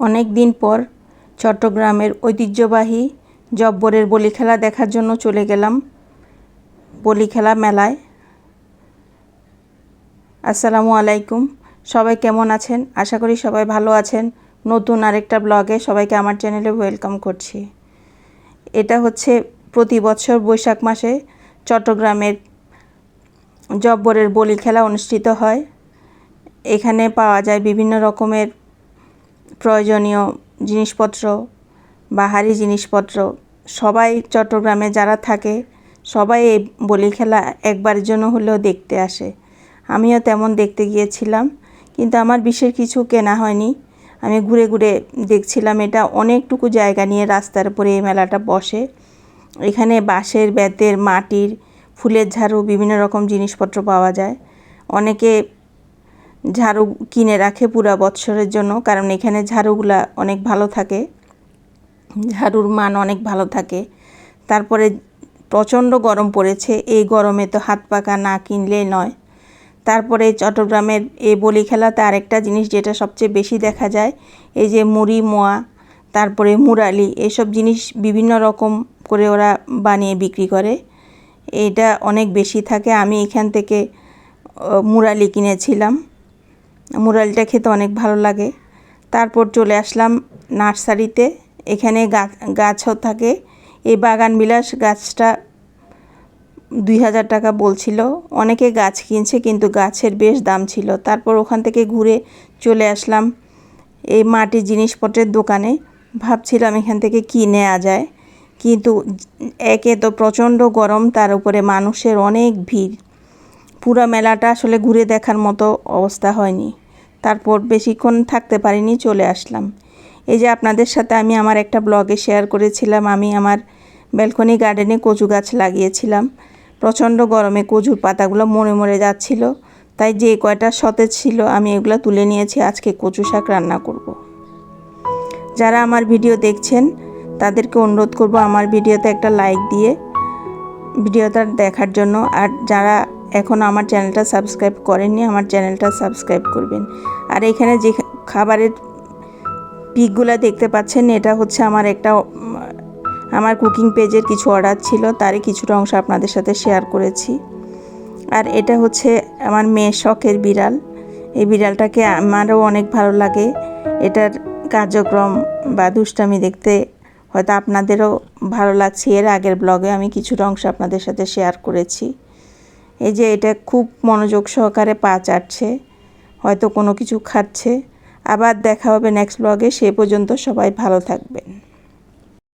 অনেক দিন পর চট্টগ্রামের ঐতিহ্যবাহী জব্বরের বলি খেলা দেখার জন্য চলে গেলাম বলি খেলা মেলায়। আসসালামু আলাইকুম। সবাই কেমন আছেন? আশা করি সবাই ভালো আছেন। নতুন আরেকটা ব্লগে সবাইকে আমার চ্যানেলে ওয়েলকাম করছি। এটা হচ্ছে প্রতি বছর বৈশাখ মাসে চট্টগ্রামের জব্বরের বলি খেলা অনুষ্ঠিত হয়। এখানে পাওয়া যায় বিভিন্ন রকমের প্রয়োজনীয় জিনিসপত্র বাহারি জিনিসপত্র, সবাই চট্টগ্রামে যারা থাকে, সবাই এই বলি খেলা একবারের জন্য হলেও দেখতে আসে। আমিও তেমন দেখতে গিয়েছিলাম, কিন্তু আমার বিশেষ কিছু কেনা হয়নি। আমি ঘুরে ঘুরে দেখছিলাম এটা অনেকটুকু জায়গা নিয়ে রাস্তার উপরে এই মেলাটা বসে। এখানে বাঁশের, বেতের, মাটির, ফুলের ঝাড়ু, বিভিন্ন রকম জিনিসপত্র পাওয়া যায়। অনেকে ঝাড়ু কিনে রাখে পুরা বৎসরের জন্য, কারণ এখানে ঝাড়ুগুলা অনেক ভালো থাকে। ঝাড়ুর মান অনেক ভালো থাকে। তারপরে প্রচণ্ড গরম পড়েছে, এই গরমে তো হাত পাকা না কিনলেই নয়। তারপরে চট্টগ্রামের এই বলি খেলাতে আরেকটা জিনিস যেটা সবচেয়ে বেশি দেখা যায়, এই যে মুড়ি, মোয়া, তারপরে মুরালি, এসব জিনিস বিভিন্ন রকম করে ওরা বানিয়ে বিক্রি করে। এটা অনেক বেশি থাকে। আমি এখান থেকে মুরালি কিনেছিলাম। মুরালিটা খেতে অনেক ভালো লাগে। তারপর চলে আসলাম নার্সারিতে। এখানে গাছ গাছও থাকে। এই বাগান বিলাস গাছটা দুই হাজার টাকা বলছিল। অনেকে গাছ কিনছে কিন্তু গাছের বেশ দাম ছিল। তারপর ওখান থেকে ঘুরে চলে আসলাম এই মাটির জিনিসপত্রের দোকানে। ভাবছিলাম এখান থেকে কী নেওয়া যায়। কিন্তু একে তো প্রচণ্ড গরম, তার উপরে মানুষের অনেক ভিড়। পুরো মেলাটা আসলে ঘুরে দেখার মতো অবস্থা হয়নি। তারপর বেশিক্ষণ থাকতে পারিনি চলে আসলাম এই যে আপনাদের সাথে আমি আমার একটা ব্লগে শেয়ার করেছিলাম, আমি আমার ব্যালকনি গার্ডেনে কচু গাছ লাগিয়েছিলাম প্রচণ্ড গরমে কচুর পাতাগুলো মরে মরে যাচ্ছিল, তাই যে কয়টা সতেজ ছিল আমি এগুলো তুলে নিয়েছি, আজকে কচু শাক রান্না করব। যারা আমার ভিডিও দেখছেন, তাদেরকে অনুরোধ করব আমার ভিডিওতে একটা লাইক দিয়ে ভিডিওটা দেখার জন্য, আর যারা এখন আমার চ্যানেলটা সাবস্ক্রাইব করেননি, আমার চ্যানেলটা সাবস্ক্রাইব করবেন। আর এখানে যে খাবারের পিকগুলো দেখতে পাচ্ছেন, এটা হচ্ছে আমার একটা, আমার কুকিং পেজের কিছু অর্ডার ছিল, তারই কিছুটা অংশ আপনাদের সাথে শেয়ার করেছি। আর এটা হচ্ছে আমার মেয়ে শখের বিড়াল। এই বিড়ালটাকে আমারও অনেক ভালো লাগে। এটার কার্যক্রম বা দুষ্টামি দেখতে হয়তো আপনাদেরও ভালো লাগছে। এর আগের ব্লগে আমি কিছুটা অংশ আপনাদের সাথে শেয়ার করেছি। এই যে এটা খুব মনোযোগ সহকারে পা চাটছে, হয়তো কোনো কিছু খাচ্ছে। আবার দেখা হবে নেক্সট ব্লগে সে পর্যন্ত সবাই ভালো থাকবেন।